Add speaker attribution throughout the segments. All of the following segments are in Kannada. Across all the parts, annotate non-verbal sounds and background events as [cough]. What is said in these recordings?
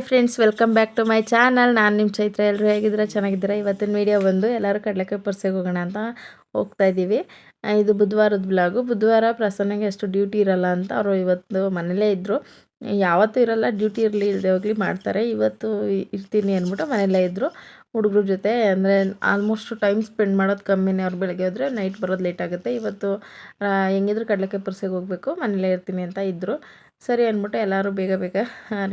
Speaker 1: Hi friends, welcome back to my channel. ನಾನು ನಿಮ್ಮ ಚೈತ್ರ ಎಲ್ಲರೂ ಹೇಗಿದ್ದೀರಾ? ಚೆನ್ನಾಗಿದ್ದೀರಾ? ಇವತ್ತಿನ ವೀಡಿಯೋ ಬಂದು ಎಲ್ಲರೂ ಕಡಲೆಕಾಯಿ ಪರ್ಸೆಗೆ ಹೋಗೋಣ ಅಂತ ಹೋಗ್ತಾ ಇದ್ದೀವಿ. ಇದು ಬುಧವಾರದ ಬ್ಲಾಗು ಬುಧವಾರ ಪ್ರಸನ್ನಗೆ ಅಷ್ಟು ಡ್ಯೂಟಿ ಇರಲ್ಲ ಅಂತ ಅವರು ಇವತ್ತು ಮನೇಲೇ ಇದ್ದರು ಯಾವತ್ತೂ ಇರಲ್ಲ ಡ್ಯೂಟಿ ಇರಲಿ ಇಲ್ಲದೆ ಹೋಗಲಿ ಮಾಡ್ತಾರೆ. ಇವತ್ತು ಇರ್ತೀನಿ ಅಂದ್ಬಿಟ್ಟು ಮನೇಲೇ ಇದ್ದರು ಹುಡುಗ್ರ ಜೊತೆ ಅಂದರೆ ಆಲ್ಮೋಸ್ಟ್ ಟೈಮ್ ಸ್ಪೆಂಡ್ ಮಾಡೋದು ಕಮ್ಮಿನೇ ಅವ್ರು ಬೆಳಗ್ಗೆ ಹೋದರೆ ನೈಟ್ ಬರೋದು ಲೇಟ್ ಆಗುತ್ತೆ. ಇವತ್ತು ಹೆಂಗಿದ್ರು ಕಡಲೆಕಾಯಿ ಪರ್ಸೆಗೆ ಹೋಗಬೇಕು, ಮನೇಲೇ ಇರ್ತೀನಿ ಅಂತ ಇದ್ದರು ಸರಿ ಅಂದ್ಬಿಟ್ಟು ಎಲ್ಲರೂ ಬೇಗ ಬೇಗ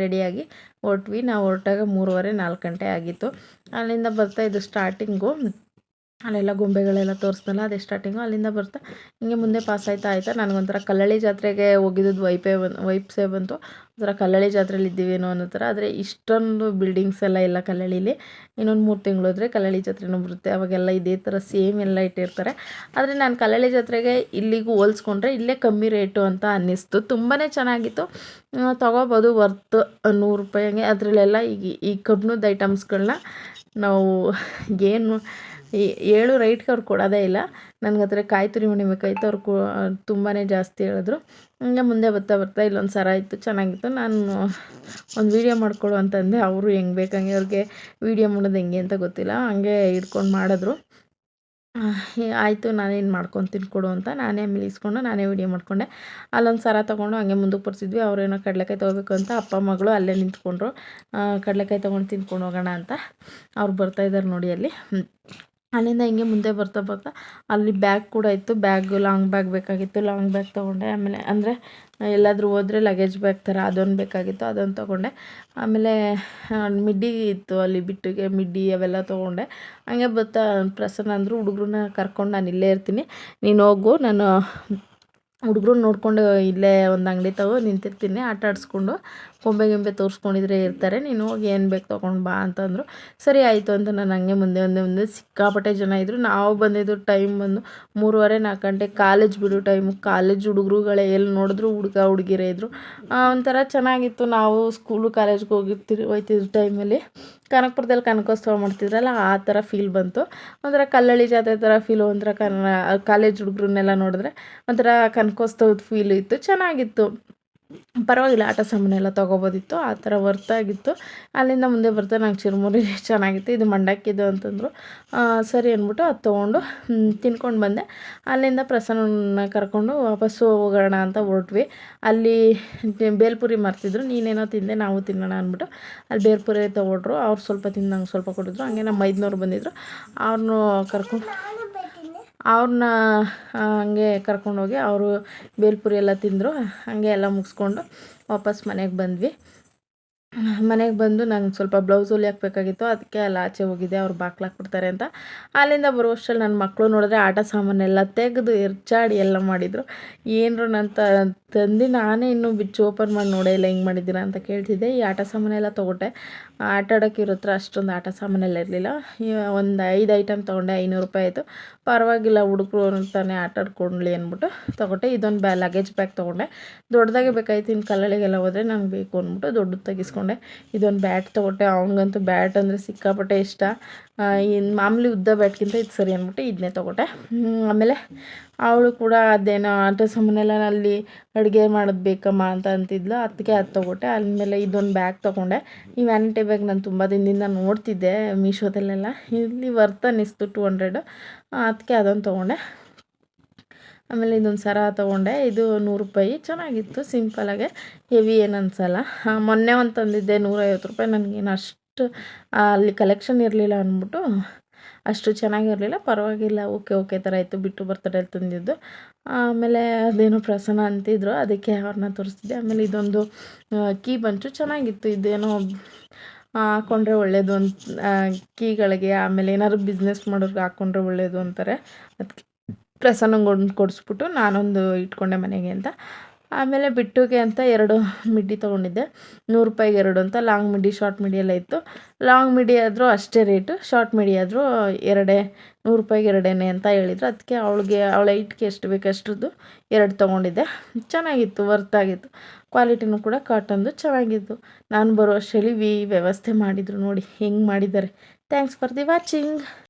Speaker 1: ರೆಡಿಯಾಗಿ ಹೊರಟ್ವಿ. ನಾವು ಹೊರಟಾಗ ಮೂರುವರೆ ನಾಲ್ಕು ಗಂಟೆ ಆಗಿತ್ತು. ಅಲ್ಲಿಂದ ಬರ್ತಾ ಇದು ಸ್ಟಾರ್ಟಿಂಗು ಅಲ್ಲೆಲ್ಲ ಗೊಂಬೆಗಳೆಲ್ಲ ತೋರಿಸ್ನಲ್ಲ ಅದೇ ಸ್ಟಾರ್ಟಿಂಗು ಅಲ್ಲಿಂದ ಬರ್ತಾ ಹಿಂಗೆ ಮುಂದೆ ಪಾಸ್ ಆಯ್ತಾ ಆಯ್ತಾ ನನಗೊಂಥರ ಕಲ್ಲಳ್ಳಿ ಜಾತ್ರೆಗೆ ಹೋಗಿದ್ದು ವೈಪೇ ಬಂದು ವೈಪ್ಸೇ ಬಂತು ಒಂಥರ ಕಲ್ಲಳ್ಳಿ ಜಾತ್ರೆಲಿ ಇದ್ದೀವೇನೋ ಅನ್ನೋ ಥರ. ಆದರೆ ಇಷ್ಟೊಂದು ಬಿಲ್ಡಿಂಗ್ಸ್ ಎಲ್ಲ ಇಲ್ಲ ಕಲ್ಲಳ್ಳಿಲಿ. ಇನ್ನೊಂದು ಮೂರು ತಿಂಗಳು ಹೋದರೆ ಕಲ್ಲಳ್ಳಿ ಜಾತ್ರೆನೂ ಬರುತ್ತೆ. ಅವಾಗೆಲ್ಲ ಇದೇ ಥರ ಸೇಮ್ ಎಲ್ಲ ಇಟ್ಟಿರ್ತಾರೆ. ಆದರೆ ನಾನು ಕಲ್ಲಳ್ಳಿ ಜಾತ್ರೆಗೆ ಇಲ್ಲಿಗೂ ಹೋಲ್ಸ್ಕೊಂಡ್ರೆ ಇಲ್ಲೇ ಕಮ್ಮಿ ರೇಟು ಅಂತ ಅನ್ನಿಸ್ತು. ತುಂಬಾ ಚೆನ್ನಾಗಿತ್ತು. ತಗೋಬೋದು ವರ್ತ್ ನೂರು ರೂಪಾಯಿ ಹಂಗೆ. ಅದರಲ್ಲೆಲ್ಲ ಈಗ ಈ ಕಬ್ಬಿಣದ ಐಟಮ್ಸ್ಗಳನ್ನ ನಾವು ಏನು ಈ- ಏಳು ರೈಟ್ಗೆ ಅವ್ರು ಕೊಡೋದೇ ಇಲ್ಲ. ನನಗೆ ಹತ್ರ ಕಾಯಿ ತುರಿ ಅವ್ರು ಕೊ ತುಂಬಾ ಜಾಸ್ತಿ ಹೇಳಿದ್ರು. ಹಂಗೆ ಮುಂದೆ ಬರ್ತಾ ಬರ್ತಾ ಇಲ್ಲೊಂದು ಸರ ಇತ್ತು ಚೆನ್ನಾಗಿತ್ತು. ನಾನು ಒಂದು ವೀಡಿಯೋ ಮಾಡಿಕೊಡು ಅಂತಂದೆ. ಅವರು ಹೆಂಗೆ ಬೇಕಂಗೆ ಅವ್ರಿಗೆ ವೀಡಿಯೋ ಮಾಡೋದು ಹೆಂಗೆ ಅಂತ ಗೊತ್ತಿಲ್ಲ. ಹಂಗೆ ಹಿಡ್ಕೊಂಡು ಮಾಡಿದ್ರು. ಆಯಿತು. ನಾನೇನು ಮಾಡ್ಕೊಂಡು ತಿನ್ಕೊಡು ಅಂತ ನಾನೇ ಮಿಲಿಸ್ಕೊಂಡು ನಾನೇ ವೀಡಿಯೋ ಮಾಡಿಕೊಂಡೆ. ಅಲ್ಲೊಂದು ಸರ ತೊಗೊಂಡು ಹಂಗೆ ಮುಂದಕ್ಕೆ ಬರ್ತಿದ್ವಿ ಅವ್ರೇನೋ ಕಡಲೆಕಾಯಿ ತೊಗೋಬೇಕು ಅಂತ ಅಪ್ಪ, ಮಗಳು ಅಲ್ಲೇ ನಿಂತ್ಕೊಂಡ್ರು. ಕಡಲೆಕಾಯಿ ತೊಗೊಂಡು ತಿನ್ಕೊಂಡು ಹೋಗೋಣ ಅಂತ. ಅವ್ರು ಬರ್ತಾ ಇದ್ದಾರೆ ನೋಡಿ ಅಲ್ಲಿ. ಅಲ್ಲಿಂದ ಹಿಂಗೆ ಮುಂದೆ ಬರ್ತಾ ಬರ್ತಾ ಅಲ್ಲಿ ಬ್ಯಾಗ್ ಕೂಡ ಇತ್ತು. ಬ್ಯಾಗ್ ಲಾಂಗ್ ಬ್ಯಾಗ್ ಬೇಕಾಗಿತ್ತು. ಲಾಂಗ್ ಬ್ಯಾಗ್ ತೊಗೊಂಡೆ. ಆಮೇಲೆ ಅಂದರೆ ಎಲ್ಲಾದರೂ ಹೋದರೆ ಲಗೇಜ್ ಬ್ಯಾಗ್ ಥರ ಅದೊಂದು ಬೇಕಾಗಿತ್ತು. ಅದೊಂದು ತೊಗೊಂಡೆ. ಆಮೇಲೆ ಮಿಡ್ಡಿ ಇತ್ತು ಅಲ್ಲಿ ಬಿಟ್ಟಿಗೆ ಮಿಡ್ಡಿ ಅವೆಲ್ಲ ತೊಗೊಂಡೆ. ಹಂಗೆ ಬರ್ತಾ ಪ್ರಸನ್ನ ಅಂದರು ಹುಡುಗ್ರನ್ನ ಕರ್ಕೊಂಡು ನಾನು ಇಲ್ಲೇ ಇರ್ತೀನಿ. ನೀನು ಹೋಗು. ನಾನು ಹುಡುಗ್ರನ್ನ ನೋಡ್ಕೊಂಡು ಇಲ್ಲೇ ಒಂದು ಅಂಗಡಿ ತಗೋ ನಿಂತಿರ್ತೀನಿ, ಆಟ ಆಡಿಸ್ಕೊಂಡು ಗೊಂಬೆ ಗಿಂಬೆ ತೋರಿಸ್ಕೊಂಡಿದ್ರೆ ಇರ್ತಾರೆ, ನೀನು ಹೋಗಿ ಏನು ಬೇಕು ತೊಗೊಂಡು ಬಾ ಅಂತಂದರು. ಸರಿ ಆಯಿತು ಅಂತ ನಾನು ಹಂಗೆ ಮುಂದೆ ಒಂದೇ ಮುಂದೆ ಸಿಕ್ಕಾಪಟ್ಟೆ ಜನ ಇದ್ದರು ನಾವು ಬಂದಿದ್ದು ಟೈಮ್ ಬಂದು ಮೂರುವರೆ ನಾಲ್ಕು ಗಂಟೆ ಕಾಲೇಜ್ ಬಿಡು ಟೈಮು ಕಾಲೇಜ್ ಹುಡುಗರುಗಳೇ ಎಲ್ಲಿ ನೋಡಿದ್ರು ಹುಡುಗ ಹುಡುಗಿರೇ ಇದ್ದರು ಒಂಥರ ಚೆನ್ನಾಗಿತ್ತು. ನಾವು ಸ್ಕೂಲು ಕಾಲೇಜ್ಗೆ ಹೋಗಿರ್ತೀರಿ, ಹೋಯ್ತಿದ್ದ ಟೈಮಲ್ಲಿ ಕನಕಪುರದಲ್ಲಿ ಕನಕೋತ್ಸವ ಮಾಡ್ತಿದ್ರಲ್ಲ, ಆ ಥರ ಫೀಲ್ ಬಂತು. ಒಂಥರ ಕಲ್ಲಳ್ಳಿ ಜಾತ್ರೆ ಥರ ಫೀಲು ಒಂಥರ ಕನ್ನ ಕಾಲೇಜ್ ಹುಡುಗರನ್ನೆಲ್ಲ ನೋಡಿದ್ರೆ ಒಂಥರ ಕನಕೋತ್ಸವದ ಫೀಲ್ ಇತ್ತು, ಚೆನ್ನಾಗಿತ್ತು. ಪರವಾಗಿಲ್ಲ, ಆಟ ಸಾಮಾನೆಲ್ಲ ತೊಗೋಬೋದಿತ್ತು, ಆ ಥರ ವರ್ತಾಗಿತ್ತು ಅಲ್ಲಿಂದ ಮುಂದೆ ಬರ್ತಾ ನಂಗೆ ಚಿರುಮುರಿ [laughs] ಚೆನ್ನಾಗಿತ್ತು, ಇದು ಮಂಡಕ್ಕಿದು ಅಂತಂದರು. ಸರಿ ಅಂದ್ಬಿಟ್ಟು ಅದು ತೊಗೊಂಡು ತಿನ್ಕೊಂಡು ಬಂದೆ. ಅಲ್ಲಿಂದ ಪ್ರಸನ್ನ ಕರ್ಕೊಂಡು ವಾಪಸ್ಸು ಹೋಗೋಣ ಅಂತ ಹೊರಟ್ವಿ. ಅಲ್ಲಿ ಬೇಲ್ಪುರಿ ಮಾರ್ತಿದ್ರು, ನೀನೇನೋ ತಿಂದೆ, ನಾವು ತಿನ್ನೋಣ ಅಂದ್ಬಿಟ್ಟು ಅಲ್ಲಿ ಬೇಲ್ಪುರಿ ತೊಗೊಂಡ್ರು. ಅವ್ರು ಸ್ವಲ್ಪ ತಿಂದು ನಂಗೆ ಸ್ವಲ್ಪ ಕೊಟ್ಟಿದ್ರು ಹಂಗೆ ನಮ್ಮ ಮೈದ್ನವ್ರು ಬಂದಿದ್ರು. ಅವ್ರನ್ನೂ ಕರ್ಕೊಂಡು ಅವ್ರನ್ನ ಹಂಗೆ ಕರ್ಕೊಂಡೋಗಿ ಅವರು ಬೇಲ್ಪುರಿ ಎಲ್ಲ ತಿಂದರು. ಹಾಗೆ ಎಲ್ಲ ಮುಗಿಸ್ಕೊಂಡು ವಾಪಸ್ ಮನೆಗೆ ಬಂದ್ವಿ. ಮನೆಗೆ ಬಂದು ನಂಗೆ ಸ್ವಲ್ಪ ಬ್ಲೌಸ್ ಹೊಲಿ ಹಾಕ್ಬೇಕಾಗಿತ್ತು. ಅದಕ್ಕೆ ಅಲ್ಲಿ ಆಚೆ ಹೋಗಿದ್ದೆ. ಅವ್ರು ಬಾಕ್ಲಾಕ್ಬಿಡ್ತಾರೆ ಅಂತ. ಅಲ್ಲಿಂದ ಬರೋ ನನ್ನ ಮಕ್ಕಳು ನೋಡಿದ್ರೆ ಆಟ ಸಾಮಾನೆಲ್ಲ ತೆಗೆದು ಎರ್ಚಾಡಿ ಎಲ್ಲ ಮಾಡಿದರು. ಏನರು ನಾನು ತ, ತಂದು ನಾನೇ ಇನ್ನೂ ಬಿಚ್ಚು ಓಪನ್ ಮಾಡಿ ನೋಡೇ ಇಲ್ಲ, ಹಿಂಗೆ ಮಾಡಿದ್ದೀರಾ ಅಂತ ಕೇಳ್ತಿದ್ದೆ. ಈ ಆಟ ಸಾಮಾನೆಲ್ಲ ತೊಗೊಟ್ಟೆ. ಆಟ ಆಡೋಕ್ಕೆ ಇರೋ ಹತ್ರ ಅಷ್ಟೊಂದು ಆಟ ಸಾಮಾನೆಲ್ಲ ಇರಲಿಲ್ಲ. ಒಂದು ಐದು ಐಟಮ್ ತೊಗೊಂಡೆ, ಐನೂರು ರೂಪಾಯಿ ಆಯಿತು. ಪರವಾಗಿಲ್ಲ ಹುಡುಗರು ಅಂತಾನೆ ಆಟ ಆಡ್ಕೊಂಡ್ಲಿ ಅಂದ್ಬಿಟ್ಟು ತೊಗೊಟ್ಟೆ. ಇದೊಂದು ಬ್ಯಾ ಲಗೇಜ್ ಬ್ಯಾಗ್ ತೊಗೊಂಡೆ. ದೊಡ್ಡದಾಗೆ ಬೇಕಾಯ್ತು ಇನ್ನು ಕಲ್ಲಳಿಗೆಲ್ಲ ಹೋದರೆ ನಂಗೆ ಬೇಕು ಅಂದ್ಬಿಟ್ಟು ದೊಡ್ಡದು ತೆಗಿಸ್ಕೊಂಡೆ. ಇದೊಂದು ಬ್ಯಾಟ್ ತೊಗೊಟ್ಟೆ. ಅವನಿಗಂತೂ ಬ್ಯಾಟ್ ಅಂದರೆ ಸಿಕ್ಕಾಪಟ್ಟೆ ಇಷ್ಟ. ಇನ್ನು ಮಾಮೂಲಿ ಉದ್ದ ಬ್ಯಾಟ್ಗಿಂತ ಇದು ಸರಿ ಅಂದ್ಬಿಟ್ಟು ಇದನ್ನೇ ತೊಗೊಂಡೆ ಆಮೇಲೆ ಅವಳು ಕೂಡ ಅದೇನೋ ಆಟ ಸಾಮಾನೆಲ್ಲ ಅಲ್ಲಿ ಅಡುಗೆ ಮಾಡೋದು ಬೇಕಮ್ಮ ಅಂತ ಅಂತಿದ್ಲು. ಅದಕ್ಕೆ ಅದು ತೊಗೊಂಡೆ ಆಮೇಲೆ ಇದೊಂದು ಬ್ಯಾಗ್ ತೊಗೊಂಡೆ. ಈ ವ್ಯಾನಿಟಿ ಬ್ಯಾಗ್ ನಾನು ತುಂಬ ದಿನದಿಂದ ನೋಡ್ತಿದ್ದೆ ಮೀಶೋದಲ್ಲೆಲ್ಲ. ಇಲ್ಲಿ ವರ್ತ್ ಅನ್ನಿಸ್ತು ಟು ಹಂಡ್ರೆಡು ಅದಕ್ಕೆ ಅದೊಂದು ತೊಗೊಂಡೆ. ಆಮೇಲೆ ಇದೊಂದು ಸರ ತೊಗೊಂಡೆ. ಇದು ನೂರು ರೂಪಾಯಿ. ಚೆನ್ನಾಗಿತ್ತು ಸಿಂಪಲಾಗೆ ಹೆವಿ ಏನು ಅನ್ಸಲ್ಲ ಮೊನ್ನೆ ಒಂದು ತಂದಿದ್ದೆ ನೂರೈವತ್ತು ರೂಪಾಯಿ. ನನಗೇನು ಅಷ್ಟು ಅಲ್ಲಿ ಕಲೆಕ್ಷನ್ ಇರಲಿಲ್ಲ ಅಂದ್ಬಿಟ್ಟು ಅಷ್ಟು ಚೆನ್ನಾಗಿರಲಿಲ್ಲ. ಪರವಾಗಿಲ್ಲ, ಓಕೆ ಓಕೆ ಥರ ಇತ್ತು ಬಿಟ್ಟು ಬರ್ತಡೇಲಿ ತಂದಿದ್ದು. ಆಮೇಲೆ ಅದೇನೋ ಪ್ರಸನ್ನ ಅಂತಿದ್ರು. ಅದಕ್ಕೆ ಅವ್ರನ್ನ ತೋರಿಸ್ತಿದ್ದೆ. ಆಮೇಲೆ ಇದೊಂದು ಕೀ ಬಂಚು. ಚೆನ್ನಾಗಿತ್ತು. ಇದೇನೋ ಹಾಕ್ಕೊಂಡ್ರೆ ಒಳ್ಳೆಯದು ಅಂತ ಕೀಗಳಿಗೆ. ಆಮೇಲೆ ಏನಾದ್ರು ಬಿಸ್ನೆಸ್ ಮಾಡೋರ್ಗೆ ಹಾಕ್ಕೊಂಡ್ರೆ ಒಳ್ಳೆಯದು ಅಂತಾರೆ. ಅದಕ್ಕೆ ಪ್ರಸನ್ನಂಗೆ ಒಂದು ಕೊಡಿಸ್ಬಿಟ್ಟು ನಾನೊಂದು ಇಟ್ಕೊಂಡೆ ಮನೆಗೆ ಅಂತ. ಆಮೇಲೆ ಬಿಟ್ಟುಗೆ ಅಂತ ಎರಡು ಮಿಡ್ಡಿ ತೊಗೊಂಡಿದ್ದೆ. ನೂರು ರೂಪಾಯಿಗೆ ಎರಡು ಅಂತ. ಲಾಂಗ್ ಮಿಡ್ಡಿ, ಶಾರ್ಟ್ ಮಿಡಿ ಎಲ್ಲ ಇತ್ತು. ಲಾಂಗ್ ಮಿಡಿ ಆದರೂ ಅಷ್ಟೇ ರೇಟು. ಶಾರ್ಟ್ ಮಿಡಿ ಆದರೂ ಎರಡೇ, ನೂರು ರೂಪಾಯಿಗೆ ಎರಡೇನೆ ಅಂತ ಹೇಳಿದ್ರು. ಅದಕ್ಕೆ ಅವಳಿಗೆ, ಅವಳ ಐಟ್ಗೆ ಎಷ್ಟು ಬೇಕು ಅಷ್ಟ್ರದ್ದು ಎರಡು ತೊಗೊಂಡಿದ್ದೆ. ಚೆನ್ನಾಗಿತ್ತು, ವರ್ತ್ ಆಗಿತ್ತು. ಕ್ವಾಲಿಟಿನೂ ಕೂಡ ಕಾಟನ್ದು ಚೆನ್ನಾಗಿತ್ತು. ನಾನು ಬರೋ ಅಷ್ಟರಲ್ಲಿ ವಿ ವ್ಯವಸ್ಥೆ ಮಾಡಿದರು ನೋಡಿ, ಹೆಂಗೆ ಮಾಡಿದ್ದಾರೆ. Thanks for the watching